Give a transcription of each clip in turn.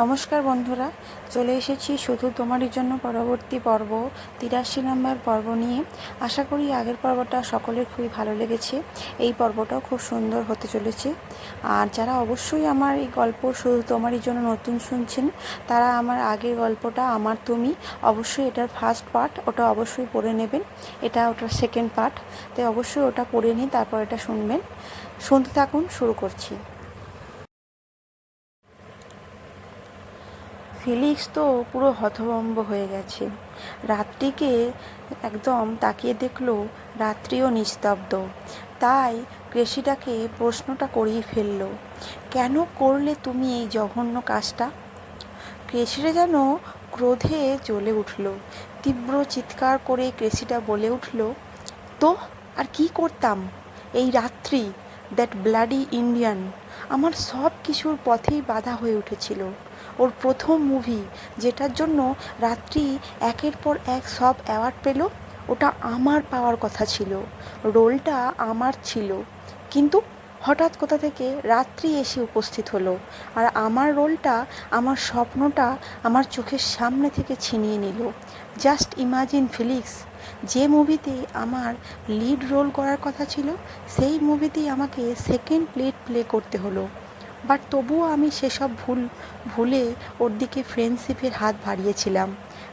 নমস্কার বন্ধুরা, চলে এসেছি শুধু তোমারই জন্য পরবর্তী পর্ব, তিরাশি নম্বর পর্ব নিয়ে। আশা করি আগের পর্বটা সকলের খুবই ভালো লেগেছে। এই পর্বটাও খুব সুন্দর হতে চলেছে। আর যারা অবশ্যই আমার এই গল্প শুধু তোমারই জন্য নতুন শুনছেন, তারা আমার আগের গল্পটা, আমার তুমি, অবশ্যই এটার ফার্স্ট পার্ট ওটা অবশ্যই পড়ে নেবেন। এটা ওটার সেকেন্ড পার্ট তাই অবশ্যই ওটা পড়ে নিয়ে তারপর এটা শুনবেন। শুনতে থাকুন, শুরু করছি। ফিলিক্স তো পুরো হতভম্ব হয়ে গেছে। রাত্রিকে একদম তাকিয়ে দেখল রাত্রিও নিস্তব্ধ। তাই ক্রেসিটাকে প্রশ্নটা করিয়ে ফেলল, কেন করলে তুমি এই জঘন্য কাজটা? ক্রেসিটা যেন ক্রোধে জ্বলে উঠল, তীব্র চিৎকার করে ক্রেসিটা বলে উঠল, তো, আর কি করতাম? এই রাত্রি দ্যাট ব্লাডি ইন্ডিয়ান আমার সব কিছুর পথেই বাধা হয়ে উঠেছিল। ওর প্রথম মুভি যেটার জন্য রাত্রি একের পর এক সব অ্যাওয়ার্ড পেল, ওটা আমার পাওয়ার কথা ছিল। রোলটা আমার ছিল। কিন্তু হঠাৎ কোথা থেকে রাত্রি এসে উপস্থিত হলো আর আমার রোলটা আমার স্বপ্নটা আমার চোখের সামনে থেকে ছিনিয়ে নিল। জাস্ট ইমাজিন ফিলিক্স যে মুভিতে আমার লিড রোল করার কথা ছিল, সেই মুভিতেই আমাকে সেকেন্ড প্লেট প্লে করতে হলো। বাট তবুও আমি সেসব ভুল, ভুলে ওর দিকে ফ্রেন্ডশিপের হাত বাড়িয়েছিলাম।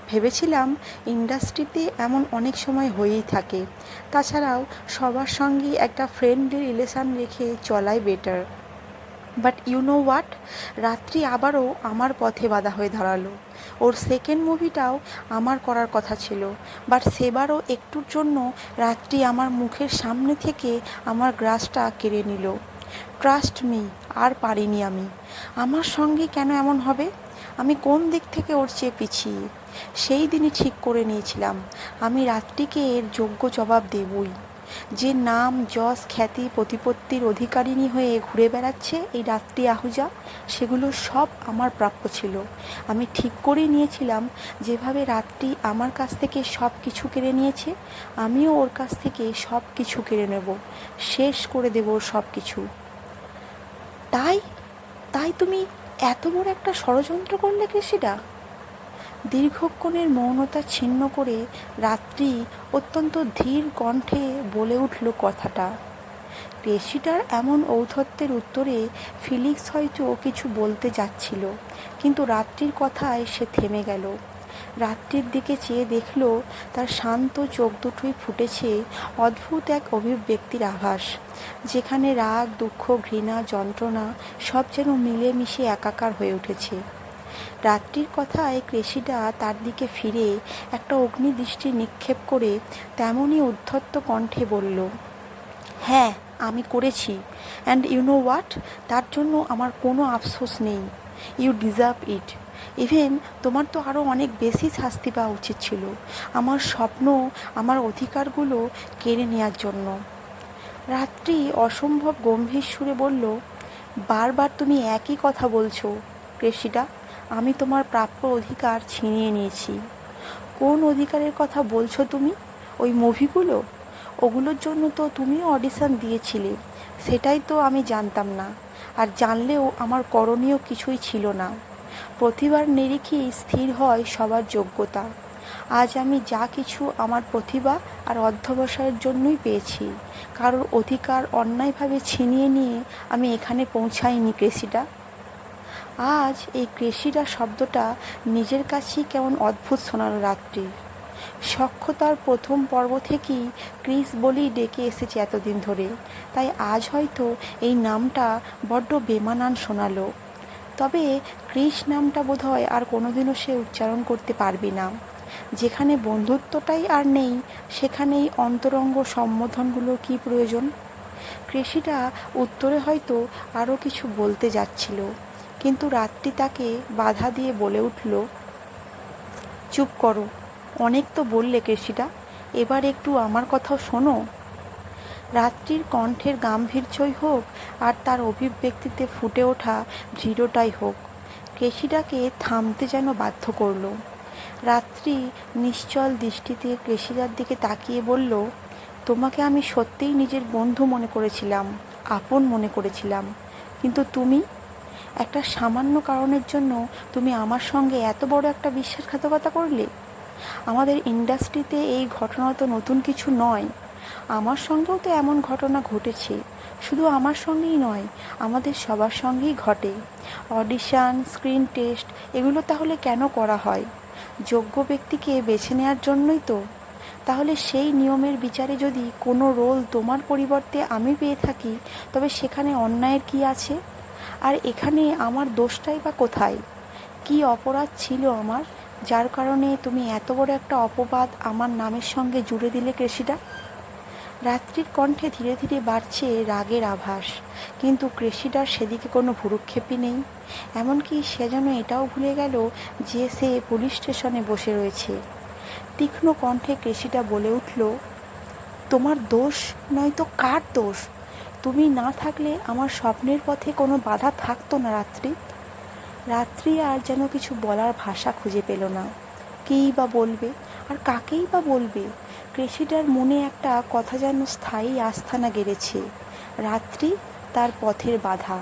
ভেবেছিলাম ইন্ডাস্ট্রিতে এমন অনেক সময় হয়েই থাকে। তাছাড়াও সবার সঙ্গে একটা ফ্রেন্ডলি রিলেশান রেখে চলাই better but you know what Ratri আবারও আমার পথে বাধা হয়ে দাঁড়াল। ওর সেকেন্ড মুভিটাও আমার করার কথা ছিল। বাট সেবারও একটুর জন্য রাত্রি আমার মুখের সামনে থেকে আমার গ্রাসটা কেড়ে নিল। ট্রাস্ট মি আর পারিনি আমি। আমার সঙ্গে কেন এমন হবে? আমি কোন দিক থেকে ওর চেয়ে পিছিয়ে? সেই দিনই ঠিক করে নিয়েছিলাম। আমি রাত্রিকে এর যোগ্য জবাব দেবই। যে নাম, যশ, খ্যাতি, প্রতিপত্তির অধিকারিণী হয়ে ঘুরে বেড়াচ্ছে এই রাত্রি আহুজা, সেগুলো সব আমার প্রাপ্য ছিল। আমি ঠিক করেই নিয়েছিলাম, যেভাবে রাত্রি আমার কাছ থেকে সব কিছু কেড়ে নিয়েছে, আমিও ওর কাছ থেকে সব কিছু কেড়ে নেব। শেষ করে দেবো সব কিছু। তাই? তাই তুমি এত বড় একটা ষড়যন্ত্র করলে কৃষিটা দীর্ঘক্ষণের মৌনতা ছিন্ন করে রাত্রি অত্যন্ত ধীর কণ্ঠে বলে উঠল কথাটা। রেশিটার এমন ঔদ্ধত্যের উত্তরে ফিলিক্স হয়তো কিছু বলতে যাচ্ছিল, কিন্তু রাত্রির কথায় সে থেমে গেল। রাত্রির দিকে চেয়ে দেখল তার শান্ত চোখ দুটোই ফুটেছে অদ্ভুত এক অভিব্যক্তির আভাস, যেখানে রাগ, দুঃখ, ঘৃণা, যন্ত্রণা সব যেন মিলেমিশে একাকার হয়ে উঠেছে। রাত্রির কথায় ক্রেসিডা তার দিকে ফিরে একটা অগ্নিদৃষ্টি নিক্ষেপ করে তেমনই উদ্ধত্ত কণ্ঠে বলল হ্যাঁ আমি করেছি। অ্যান্ড ইউ নো হোয়াট তার জন্য আমার কোনো আফসোস নেই। ইউ ডিজার্ভ ইট ইভেন তোমার তো আরও অনেক বেশি শাস্তি পাওয়া উচিত ছিল। আমার স্বপ্ন, আমার অধিকারগুলো কেড়ে নেওয়ার জন্য। রাত্রি অসম্ভব গম্ভীর সুরে বলল, বারবার তুমি একই কথা বলছো ক্রেসিডা আমি তোমার প্রাপ্য অধিকার ছিনিয়ে নিয়েছি। কোন অধিকারের কথা বলছো তুমি? ওই মুভিগুলো? ওগুলোর জন্য তো তুমিও অডিশন দিয়েছিলে। সেটাই তো আমি জানতাম না। আর জানলেও আমার করণীয় কিছুই ছিল না। প্রতিভার নিরিখেই স্থির হয় সবার যোগ্যতা। আজ আমি যা কিছু আমার প্রতিভা আর অধ্যবসায়ের জন্যই পেয়েছি, কারোর অধিকার অন্যায়ভাবে ছিনিয়ে নিয়ে আমি এখানে পৌঁছাইনি ক্রেসিটা আজ এই ক্রেসিরা শব্দটা নিজের কাছেই কেমন অদ্ভুত শোনালো রাত্রি। সক্ষতার প্রথম পর্ব থেকেই ক্রিস বলেই ডেকে এসেছে এতদিন ধরে, তাই আজ হয়তো এই নামটা বড্ড বেমানান শোনালো। তবে ক্রিস নামটা বোধহয় আর কোনোদিনও সে উচ্চারণ করতে পারবে না। যেখানে বন্ধুত্বটাই আর নেই, সেখানেই অন্তরঙ্গ সম্বোধনগুলোর কী প্রয়োজন? কৃষিটা উত্তরে হয়তো আরও কিছু বলতে যাচ্ছিল, কিন্তু রাত্রি তাকে বাধা দিয়ে বলে উঠল, চুপ করো, অনেক তো বললে কৃষিটা, এবার একটু আমার কথাও শোনো। রাত্রির কণ্ঠের গাম্ভীর্যই হোক আর তার অভিব্যক্তিতে ফুটে ওঠা দৃঢ়টাই হোক কেশিটাকে থামতে যেন বাধ্য করল। রাত্রি নিশ্চল দৃষ্টিতে কেশিদার দিকে তাকিয়ে বলল, তোমাকে আমি সত্যিই নিজের বন্ধু মনে করেছিলাম, আপন মনে করেছিলাম। কিন্তু তুমি? একটা সামান্য কারণের জন্য তুমি আমার সঙ্গে এত বড় একটা বিশ্বাসঘাতকতা করলে? আমাদের ইন্ডাস্ট্রিতে এই ঘটনা তো নতুন কিছু নয়। আমার সঙ্গেও তো এমন ঘটনা ঘটেছে। শুধু আমার সঙ্গেই নয়, আমাদের সবার সঙ্গেই ঘটে। অডিশান, স্ক্রিন টেস্ট, এগুলো তাহলে কেন করা হয়? যোগ্য ব্যক্তিকে বেছে নেওয়ার জন্যই তো। তাহলে সেই নিয়মের বিচারে যদি কোনো রোল তোমার পরিবর্তে আমি পেয়ে থাকি, তবে সেখানে অন্যায়ের কি আছে? আর এখানে আমার দোষটাই বা কোথায়? কি অপরাধ ছিল আমার, যার কারণে তুমি এত বড় একটা অপবাদ আমার নামের সঙ্গে জুড়ে দিলে কৃষিটা রাত্রির কণ্ঠে ধীরে ধীরে বাড়ছে রাগের আভাস। কিন্তু কৃষিটার সেদিকে কোনো ভুরুক্ষেপই নেই। এমনকি সে যেন এটাও ভুলে গেল যে সে পুলিশ স্টেশনে বসে রয়েছে। তীক্ষ্ণ কণ্ঠে কৃষিটা বলে উঠল, তোমার দোষ নয়তো কার দোষ? তুমি না থাকলে আমার স্বপ্নের পথে কোনো বাধা থাকতো না রাত্রি। রাত্রি আর যেন কিছু বলার ভাষা খুঁজে পেল না। কেই বা বলবে? আর কাকেই বা বলবে? কৃষিটার মনে একটা কথা যেন স্থায়ী আস্থানা গেড়েছে। রাত্রি তার পথের বাধা।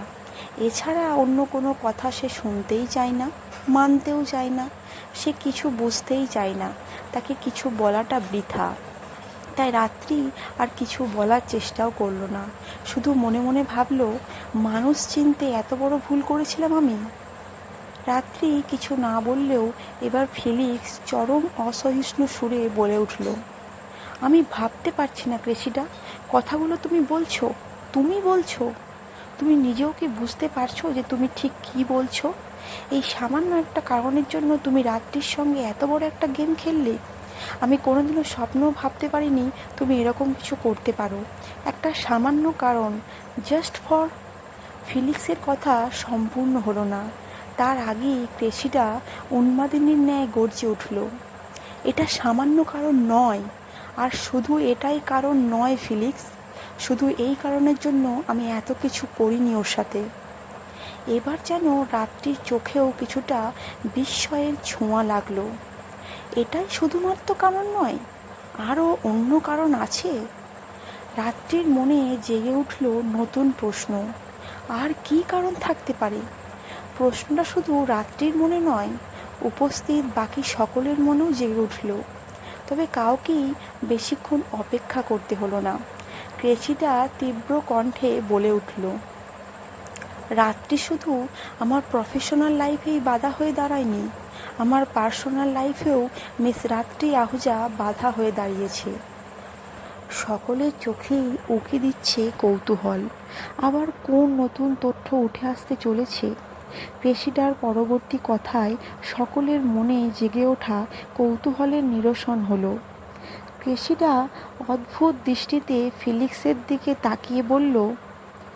এছাড়া অন্য কোনো কথা সে শুনতেই চায় না, মানতেও চায় না, সে কিছু বুঝতেই চায় না, তাকে কিছু বলাটা বৃথা। তাই রাত্রি আর কিছু বলার চেষ্টাও করল না। শুধু মনে মনে ভাবলো, মানুষ চিনতে এত বড় ভুল করেছিলাম আমি? রাত্রি কিছু না বললেও এবার ফিলিক্স চরম অসহিষ্ণু সুরে বলে উঠল আমি ভাবতে পারছি না কৃষিটা কথাগুলো তুমি বলছো তুমি বলছো। তুমি নিজেও কি বুঝতে পারছ যে তুমি ঠিক কী বলছো? এই সামান্য একটা কারণের জন্য তুমি রাত্রির সঙ্গে এত বড় একটা গেম খেললে? আমি কোনোদিনও স্বপ্নও ভাবতে পারিনি তুমি এরকম কিছু করতে পারো। একটা সামান্য কারণ জাস্ট ফর ফিলিক্সের কথা সম্পূর্ণ হলো না। তার আগেই ক্রেসিটা উন্মাদিনীর ন্যায় গর্জে উঠল। এটা সামান্য কারণ নয় আর শুধু এটাই কারণ নয়, ফিলিক্স। শুধু এই কারণের জন্য আমি এত কিছু করিনি ওর সাথে। এবার যেন রাত্রির চোখেও কিছুটা বিস্ময়ের ছোঁয়া লাগল। এটাই শুধুমাত্র কারণ নয়, আরও অন্য কারণ আছে? রাত্রির মনে জেগে উঠল নতুন প্রশ্ন, আর কি কারণ থাকতে পারে? প্রশ্নটা শুধু রাত্রির মনে নয়, উপস্থিত বাকি সকলের মনেও জেগে উঠল। তবে কাউকেই বেশিক্ষণ অপেক্ষা করতে হলো না। ক্রেচিটা তীব্র কণ্ঠে বলে উঠল, রাত্রি শুধু আমার প্রফেশনাল লাইফেই বাধা হয়ে দাঁড়ায়নি। আমার পার্সোনাল লাইফেও মিস রাত্রি আহুজা বাধা হয়ে দাঁড়িয়েছে। সকলের চোখেই উকি দিচ্ছে কৌতূহল। আবার কোন নতুন তথ্য উঠে আসতে চলেছে পেশিটার পরবর্তী কথায় সকলের মনে জেগে ওঠা কৌতূহলের নিরসন হলো। পেশিটা অদ্ভুত দৃষ্টিতে ফিলিক্সের দিকে তাকিয়ে বলল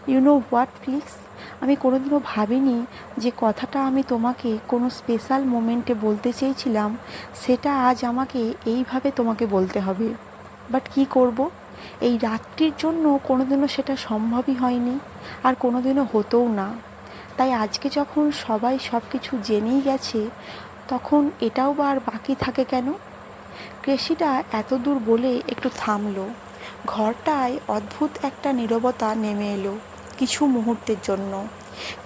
ইউ নো হোয়াট ফিলিক্স আমি কোনোদিনও ভাবিনি যে কথাটা আমি তোমাকে কোনো স্পেশাল মোমেন্টে বলতে চেয়েছিলাম। সেটা আজ আমাকে এইভাবে তোমাকে বলতে হবে। বাট কি করব? এই রাত্রির জন্য কোনোদিনও সেটা সম্ভবই হয়নি। আর কোনোদিনও হতোও না। তাই আজকে যখন সবাই সব কিছু জেনেই গেছে, তখন এটাও বা আর বাকি থাকে কেন? কৃষিটা এত দূর বলে একটু থামলো। ঘরটায় অদ্ভুত একটা নীরবতা নেমে এলো কিছু মুহূর্তের জন্য।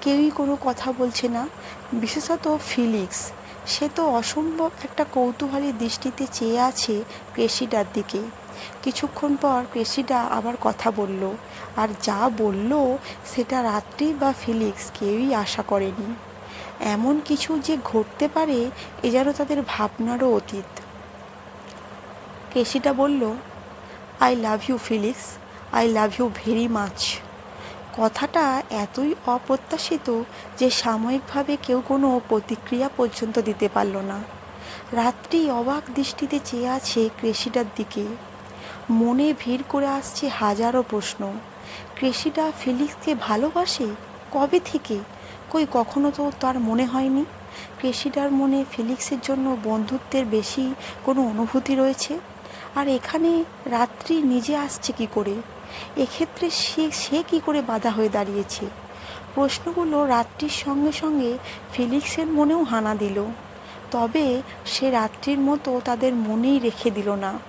কেউই কোনো কথা বলছে না, বিশেষত ফিলিক্স। সে তো অসম্ভব একটা কৌতূহলী দৃষ্টিতে চেয়ে আছে ক্রেসিডার দিকে। কিছুক্ষণ পর ক্রেসিডা আবার কথা বলল। আর যা বলল সেটা রাত্রি বা ফিলিক্স কেউই আশা করেনি। এমন কিছু যে ঘটতে পারে, এ যেন তাদের ভাবনারও অতীত। কেসিটা বলল I love you Felix. I love you very much কথাটা এতই অপ্রত্যাশিত যে সাময়িকভাবে কেউ কোনো প্রতিক্রিয়া পর্যন্ত দিতে পারল না। রাত্রি অবাক দৃষ্টিতে চেয়ে আছে ক্রেসিটার দিকে। মনে ভিড় করে আসছে হাজারো প্রশ্ন। কৃষিটা ফিলিক্সকে ভালোবাসে? কবে থেকে? কই কখনো তো তার মনে হয়নি। ক্রেসিডার মনে ফিলিক্সের জন্য বন্ধুত্বের বেশি কোনো অনুভূতি রয়েছে? আর এখানে রাত্রি নিজে আসছে কি করে? এক্ষেত্রে সে সে কী করে বাধা হয়ে দাঁড়িয়েছে? প্রশ্নগুলো রাত্রির সঙ্গে সঙ্গে ফিলিক্সের মনেও হানা দিল। তবে সে রাত্রির মতো তাদের মনেই রেখে দিল না।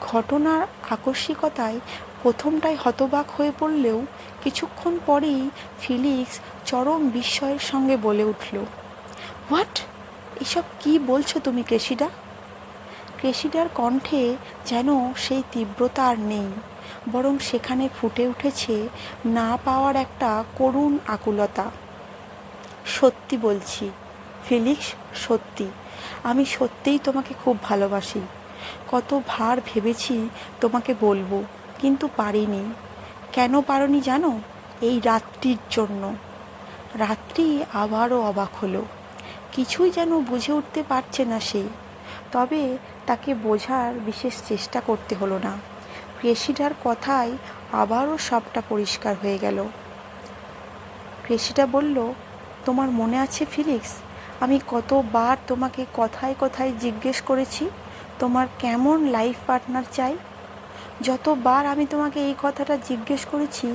ঘটনার আকস্মিকতায় প্রথমটায় হতবাক হয়ে পড়লেও কিছুক্ষণ পরেই ফিলিক্স চরম বিস্ময়ের সঙ্গে বলে উঠল, হোয়াট? এসব কি বলছো তুমি, ক্রেসিডা? ক্রেসিডার কণ্ঠে যেন সেই তীব্রতা আর নেই, বরং সেখানে ফুটে উঠেছে না পাওয়ার একটা করুণ আকুলতা। সত্যি বলছি, ফিলিক্স, সত্যি। আমি সত্যিই তোমাকে খুব ভালোবাসি। কত ভার ভেবেছি তোমাকে বলব, কিন্তু পারিনি। কেন পারোনি জানো? এই রাত্রির জন্য। রাত্রি আবারও অবাক হলো। কিছুই যেন বুঝে উঠতে পারছে না সে। তবে তাকে বোঝার বিশেষ চেষ্টা করতে হলো না। ক্রেসিডার কথায় আবারও সবটা পরিষ্কার হয়ে গেল। ক্রেসিডা বলল, তোমার মনে আছে ফিলিক্স? আমি কতবার তোমাকে কথায় কথায় জিজ্ঞেস করেছি? তোমার কেমন লাইফ পার্টনার চাই? যতবার আমি তোমাকে এই কথাটা জিজ্ঞেস করেছি,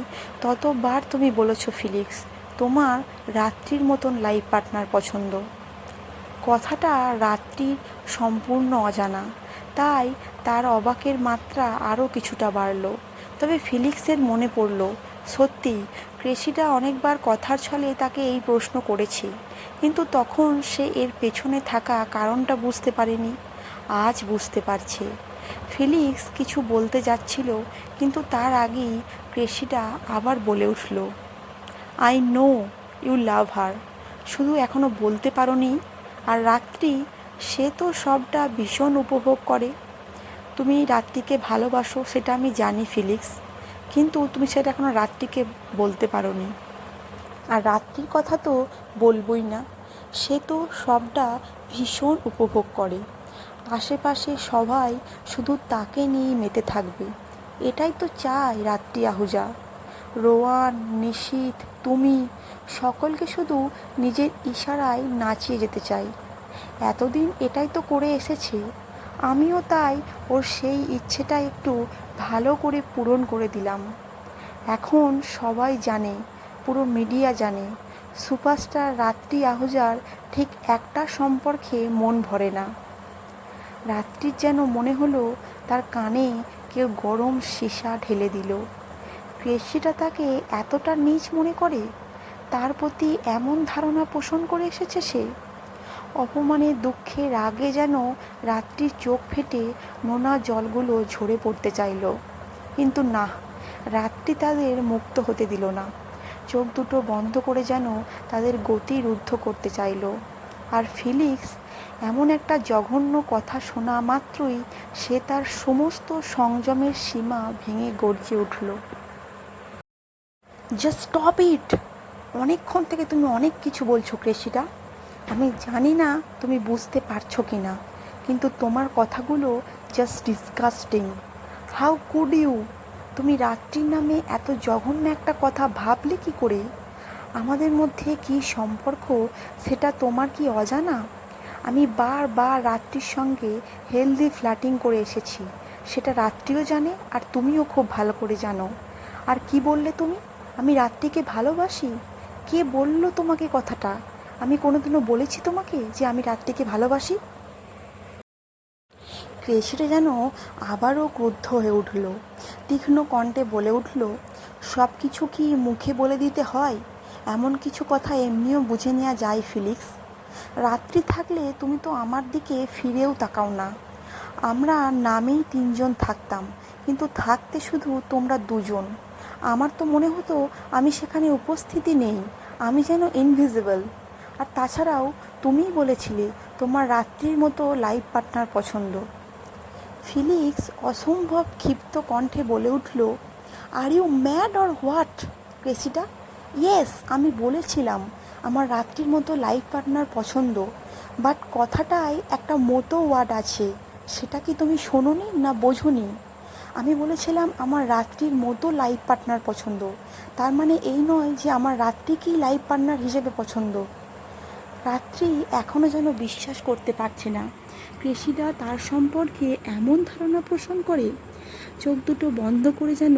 ততবার তুমি বলেছ ফিলিক্স তোমার রাত্রির মতন লাইফ পার্টনার পছন্দ। কথাটা রাত্রির সম্পূর্ণ অজানা, তাই তার অবাকের মাত্রা আরও কিছুটা বাড়ল। তবে ফিলিক্সের মনে পড়ল, সত্যি ক্রেসিটা অনেকবার কথার ছলে তাকে এই প্রশ্ন করেছে, কিন্তু তখন সে এর পেছনে থাকা কারণটা বুঝতে পারেনি। আজ বুঝতে পারছে। ফিলিক্স কিছু বলতে যাচ্ছিল, কিন্তু তার আগেই ক্রেসিটা আবার বলে উঠল I know you love her শুধু এখনও বলতে পারোনি। আর রাত্রি, সে তো সবটা ভীষণ উপভোগ করে। তুমি রাত্রিকে ভালোবাসো, সেটা আমি জানি ফিলিক্স, কিন্তু তুমি সেটা এখনও রাত্রিকে বলতে পারোনি। আর রাত্রির কথা তো বলবই না। সে তো সবটা ভীষণ উপভোগ করে। আশেপাশে সবাই শুধু তাকে নিয়েই মেতে থাকবে। এটাই তো চায় রাত্রি আহুজা। রোয়ান নিশীথ তুমি সকলকে শুধু নিজের ইশারায় নাচিয়ে যেতে চাই। এতদিন এটাই তো করে এসেছে। আমিও তাই ওর সেই ইচ্ছেটা একটু ভালো করে পূরণ করে দিলাম। এখন সবাই জানে, পুরো মিডিয়া জানে, সুপারস্টার রাত্রি আহুজার ঠিক একটা সম্পর্কে মন ভরে না। রাত্রির যেন মনে হলো তার কানে কেউ গরম সীসা ঢেলে দিল। ক্রেসিটা তাকে এতটা নীচ মনে করে? তার প্রতি এমন ধারণা পোষণ করে এসেছে সে? অপমানের দুঃখে, রাগে যেন রাত্রির চোখ ফেটে নোনা জলগুলো ঝরে পড়তে চাইল। কিন্তু না, রাত্রি তাদের মুক্ত হতে দিল না। চোখ দুটো বন্ধ করে যেন তাদের গতি রুদ্ধ করতে চাইল। আর ফিলিক্স এমন একটা জঘন্য কথা শোনা মাত্রই সে তার সমস্ত সংযমের সীমা ভেঙে গর্জে উঠল। জাস্ট স্টপ ইট অনেকক্ষণ থেকে তুমি অনেক কিছু বলছো ক্রেসিটা আমি জানি না তুমি বুঝতে পারছ কি না, কিন্তু তোমার কথাগুলো just disgusting how could you তুমি রাত্রির নামে এত জঘন্য একটা কথা ভাবলে কি করে? আমাদের মধ্যে কি সম্পর্ক, সেটা তোমার কি অজানা? আমি বারবার রাত্রির সঙ্গে হেলদি ফ্ল্যাটিং করে এসেছি। সেটা রাত্রিও জানে আর তুমিও খুব ভালো করে জানো। আর কি বললে তুমি? আমি রাত্রিকে ভালোবাসি? কে বলল তোমাকে কথাটা? আমি কোনোদিনও বলেছি তোমাকে যে আমি রাত্রিকে ভালোবাসি? ক্রেসিটা যেন আবারও ক্রুদ্ধ হয়ে উঠল। তীক্ষ্ণ কণ্ঠে বলে উঠল, সব কিছু কি মুখে বলে দিতে হয়? এমন কিছু কথা এমনিও বুঝে নেওয়া যায়, ফিলিক্স? রাত্রি থাকলে তুমি তো আমার দিকে ফিরেও তাকাও না। আমরা নামেই তিনজন থাকতাম, কিন্তু থাকতে শুধু তোমরা দুজন। আমার তো মনে হতো আমি সেখানে উপস্থিতি নেই, আমি যেন ইনভিজিবল আর তাছাড়াও তুমিই বলেছিলে তোমার রাত্রির মতো লাইফ পার্টনার পছন্দ। ফিলিক্স অসম্ভব ক্ষিপ্ত কণ্ঠে বলে উঠল are you mad or what Cressida yes আমি বলেছিলাম আমার রাত্রির মতো লাইফ পার্টনার পছন্দ বাট কথাটায় একটা মতো ওয়ার্ড আছে, সেটা কি তুমি শোনোনি না বোঝোনি? আমি বলেছিলাম আমার রাত্রির মতো লাইফ পার্টনার পছন্দ, তার মানে এই নয় যে আমার রাত্রিকেই লাইফ পার্টনার হিসেবে পছন্দ। রাত্রি এখনও যেন বিশ্বাস করতে পারছে না। কৃষিদা তার সম্পর্কে এমন ধারণা পোষণ করে, চোখ দুটো বন্ধ করে যেন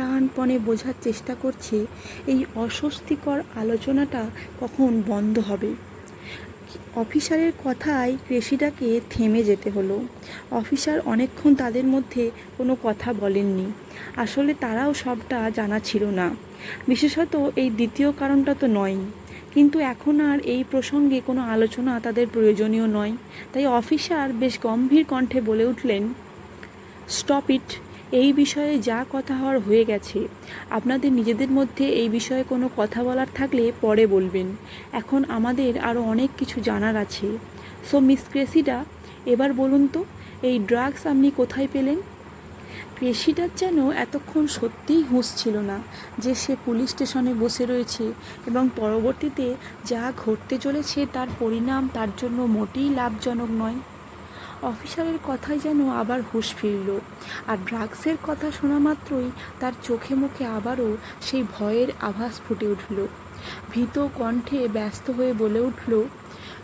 প্রাণপণে বোঝার চেষ্টা করছে, এই অস্বস্তিকর আলোচনাটা কখন বন্ধ হবে? অফিসারের কথায় ক্রেসিডাকে থেমে যেতে হলো। অফিসার অনেকক্ষণ তাদের মধ্যে কোনো কথা বলেননি। আসলে তারাও সবটা জানা ছিল না। বিশেষত এই দ্বিতীয় কারণটা তো নয়। কিন্তু এখন আর এই প্রসঙ্গে কোনো আলোচনা তাদের প্রয়োজনীয় নয়। তাই অফিসার বেশ গম্ভীর কণ্ঠে বলে উঠলেন, স্টপ ইট এই বিষয়ে যা কথা হওয়ার হয়ে গেছে, আপনাদের নিজেদের মধ্যে এই বিষয়ে কোনো কথা বলার থাকলে পরে বলবেন। এখন আমাদের আরও অনেক কিছু জানার আছে। সো মিস ক্রেসিডা এবার বলুন তো, এই ড্রাগস আপনি কোথায় পেলেন? ক্রেসিডার যেন এতক্ষণ সত্যিই হুঁশ ছিল না যে সে পুলিশ স্টেশনে বসে রয়েছে এবং পরবর্তীতে যা ঘটতে চলেছে তার পরিণাম তার জন্য মোটেই লাভজনক নয়। অফিসারের কথায় যেন আবার হুঁশ ফিরল। আর ড্রাগসের কথা শোনা মাত্রই তার চোখে মুখে আবারও সেই ভয়ের আভাস ফুটে উঠল। ভীত কণ্ঠে ব্যস্ত হয়ে বলে উঠল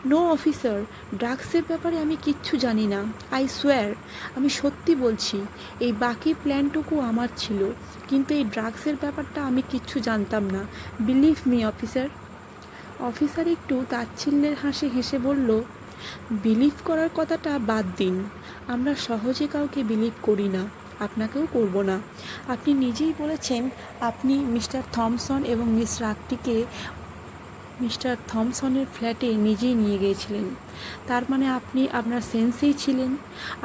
নো অফিসার ড্রাগসের ব্যাপারে আমি কিচ্ছু জানি না। আই সোয়ার আমি সত্যি বলছি, এই বাকি প্ল্যানটুকু আমার ছিল, কিন্তু এই ড্রাগসের ব্যাপারটা আমি কিচ্ছু জানতাম না। বিলিভ মি অফিসার অফিসার একটু তাচ্ছিল্যের হাসি হেসে বলল বিলিভ করার কথাটা বাদ দিন। আমরা সহজে কাউকে বিলিভ করি না, আপনাকেও করব না। আপনি নিজেই বলেছেন, আপনি মিস্টার থমসন এবং মিস রাগটিকে মিস্টার থমসনের ফ্ল্যাটে নিজেই নিয়ে গিয়েছিলেন। তার মানে আপনি আপনার সেন্সেই ছিলেন,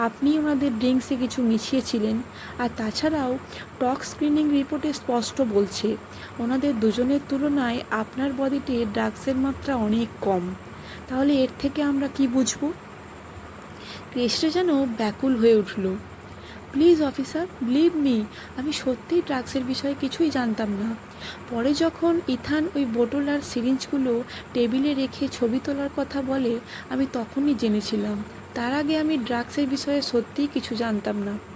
আপনি ওনাদের ড্রিঙ্কসে কিছু মিশিয়েছিলেন, আর তাছাড়াও টক স্ক্রিনিং রিপোর্টে স্পষ্ট বলছে, ওনাদের দুজনের তুলনায় আপনার বডিতে ড্রাগসের মাত্রা অনেক কম। তাহলে এর থেকে আমরা কি বুঝব? ক্রেসটা যেন ব্যাকুল হয়ে উঠল। প্লিজ, অফিসার বিলিভ মি আমি সত্যিই ড্রাগসের বিষয়ে কিছুই জানতাম না। পরে যখন ইথান ওই বোটল আর সিরিঞ্জগুলো টেবিলে রেখে ছবি তোলার কথা বলে, আমি তখনই জেনেছিলাম, তার আগে আমি ড্রাগসের বিষয়ে সত্যিই কিছু জানতাম না।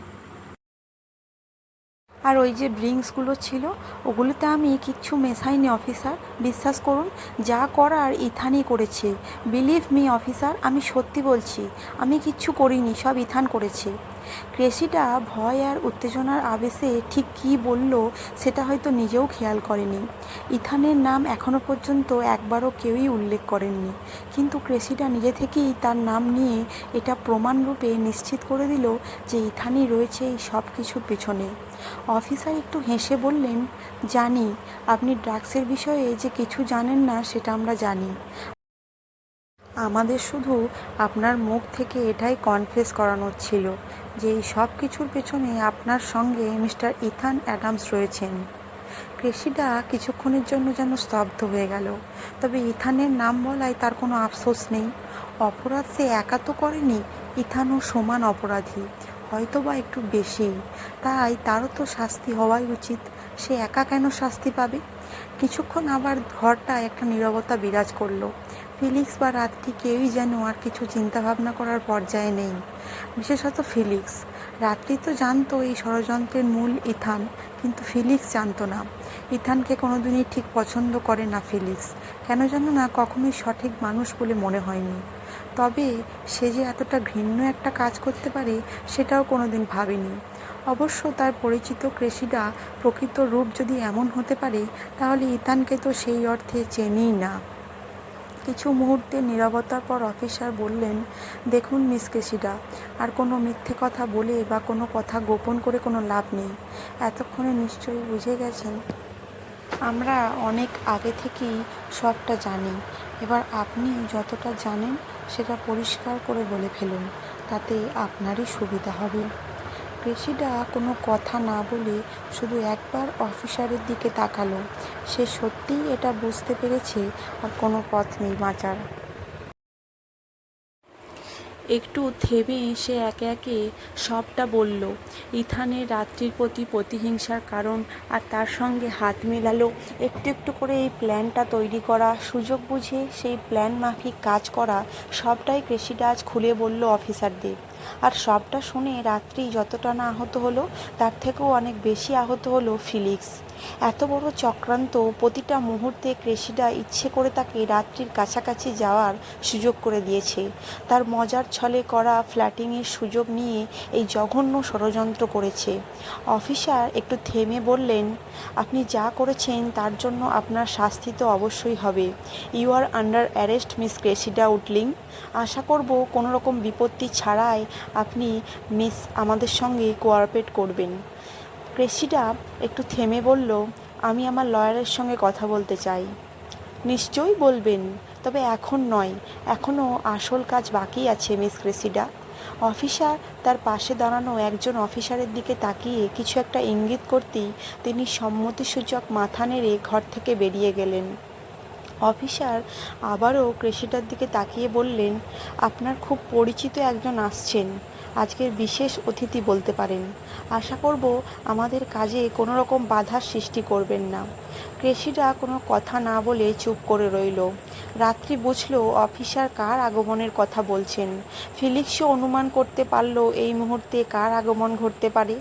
আর ওই যে ড্রিঙ্কসগুলো ছিল, ওগুলোতে আমি কিচ্ছু মেশাইনি, অফিসার। বিশ্বাস করুন, যা করার ইথানই করেছে। বিলিভ মি অফিসার, আমি সত্যি বলছি, আমি কিচ্ছু করিনি, সব ইথান করেছে। ক্রেসিটা ভয় আর উত্তেজনার আবেশে ঠিক কী বলল সেটা হয়তো নিজেও খেয়াল করেনি। ইথানের নাম এখনও পর্যন্ত একবারও কেউই উল্লেখ করেননি। কিন্তু ক্রেসিটা নিজে থেকেই তার নাম নিয়ে এটা প্রমাণরূপে নিশ্চিত করে দিল যে ইথানই রয়েছে এই সব কিছুর পেছনে। অফিসার একটু হেসে বললেন, জানি, আপনি ড্রাগসের বিষয়ে যে কিছু জানেন না সেটা আমরা জানি। আমাদের শুধু আপনার মুখ থেকে এটাই কনফেস করানোর ছিল যে এই সব কিছুর পেছনে আপনার সঙ্গে মিস্টার ইথান অ্যাডামস রয়েছেন। ক্রেসিডা কিছুক্ষণের জন্য যেন স্তব্ধ হয়ে গেল। তবে ইথানের নাম বলায় তার কোনো আফসোস নেই। অপরাধ সে একা তো করেনি, ইথানও সমান অপরাধী হয়তো বা একটু বেশি। তাই তারও তো শাস্তি হওয়াই উচিত। সে একা কেন শাস্তি পাবে? কিছুক্ষণ আবার ঘরটা একটা নীরবতা বিরাজ করল। ফিলিক্স বা রাত্রি কেউই যেন আর কিছু চিন্তাভাবনা করার পর্যায়ে নেই। বিশেষত ফিলিক্স। রাত্রি তো জানতো এই ষড়যন্ত্রের মূল ইথান, কিন্তু ফিলিক্স জানতো না। ইথানকে কোনোদিনই ঠিক পছন্দ করে না ফিলিক্স। কেন জানো না, কখনোই সঠিক মানুষ বলে মনে হয়নি। তবে সে যে এতটা ঘৃণ্য একটা কাজ করতে পারে, সেটাও কোনোদিন ভাবেনি। অবশ্য তার পরিচিত ক্রেসিডা প্রকৃত রূপ যদি এমন হতে পারে, তাহলে ইথানকে তো সেই অর্থে চেনেই না। কিছু মুহূর্তের নীরবতার পর অফিসার বললেন, দেখুন মিস কেসিডা আর কোনো মিথ্যে কথা বলে বা কোনো কথা গোপন করে কোনো লাভ নেই। এতক্ষণে নিশ্চয়ই বুঝে গেছেন। আমরা অনেক আগে থেকেই সবটা জানি। এবার আপনি যতটা জানেন সেটা পরিষ্কার করে বলে ফেলুন। তাতে আপনারই সুবিধা হবে। ক্রেসিডা কোনো কথা না বলে শুধু একবার অফিসারের দিকে তাকালো। সে সত্যিই এটা বুঝতে পেরেছে আর কোনো পথ নেই বাঁচার। একটু থেমে সে একে একে সবটা বলল। ইথানের রাত্রির প্রতি প্রতিহিংসার কারণ আর তার সঙ্গে হাত মেলালো। একটু একটু করে এই প্ল্যানটা তৈরি করা, সুযোগ বুঝে সেই প্ল্যান মাফিক কাজ করা, সবটাই ক্রেসিডা আজ খুলে বলল অফিসারদের। আর সবটা শুনে রাত্রি যতটা না আহত হলো, তার থেকেও অনেক বেশি আহত হলো ফিলিক্স। এত বড় চক্রান্ত প্রতিটা মুহূর্তে ক্রেসিডা ইচ্ছে করে তাকে রাত্রির কাছাকাছি যাওয়ার সুযোগ করে দিয়েছে। তার মজার ছলে করা ফ্ল্যাটিংয়ের সুযোগ নিয়ে এই জঘন্য ষড়যন্ত্র করেছে। অফিসার একটু থেমে বললেন, আপনি যা করেছেন তার জন্য আপনার শাস্তি তো অবশ্যই হবে। You are under arrest miss Cressida Utling আশা করব কোনো রকম বিপত্তি ছাড়াই আপনি মিস আমাদের সঙ্গে কোঅপারেট করবেন। ক্রেসিডা একটু থেমে বলল, আমি আমার লয়ারের সঙ্গে কথা বলতে চাই। নিশ্চয়ই বলবেন, তবে এখন নয়। এখনও আসল কাজ বাকি আছে, মিস ক্রেসিডা অফিসার তার পাশে দাঁড়ানো একজন অফিসারের দিকে তাকিয়ে কিছু একটা ইঙ্গিত করতেই তিনি সম্মতিসূচক মাথা নেড়ে ঘর থেকে বেরিয়ে গেলেন। অফিসার আবারও ক্রেসিটার দিকে তাকিয়ে বললেন আপনার খুব পরিচিত একজন আসছেন। আজকের বিশেষ অতিথি বলতে পারেন। আশা করব আমাদের কাজে কোনো রকম বাধার সৃষ্টি করবেন না। কৃষিরা কোনো কথা না বলে চুপ করে রইল। রাত্রি বুঝলো অফিসার কার আগমনের কথা বলছেন। ফিলিক্সও অনুমান করতে পারল এই মুহূর্তে কার আগমন ঘটতে পারে।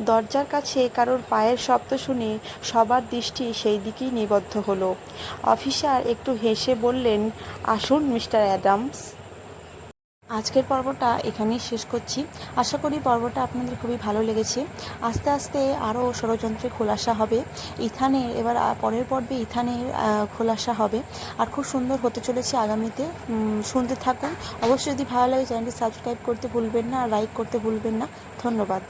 দরজার কাছে কারোর পায়ের শব্দ শুনে সবার দৃষ্টি সেই দিকেই নিবদ্ধ হলো। অফিসার একটু হেসে বললেন, আসুন, মিস্টার অ্যাডামস। আজকের পর্বটা এখানেই শেষ করছি। আশা করি পর্বটা আপনাদের খুবই ভালো লেগেছে। আস্তে আস্তে আরও ষড়যন্ত্রের খোলাসা হবে। ইথানের এবার পরের পর্বে ইথানের খোলাসা হবে। আর খুব সুন্দর হতে চলেছে আগামীতে। শুনতে থাকুন। অবশ্যই যদি ভালো লাগে চ্যানেলটি সাবস্ক্রাইব করতে ভুলবেন না আর লাইক করতে ভুলবেন না। ধন্যবাদ।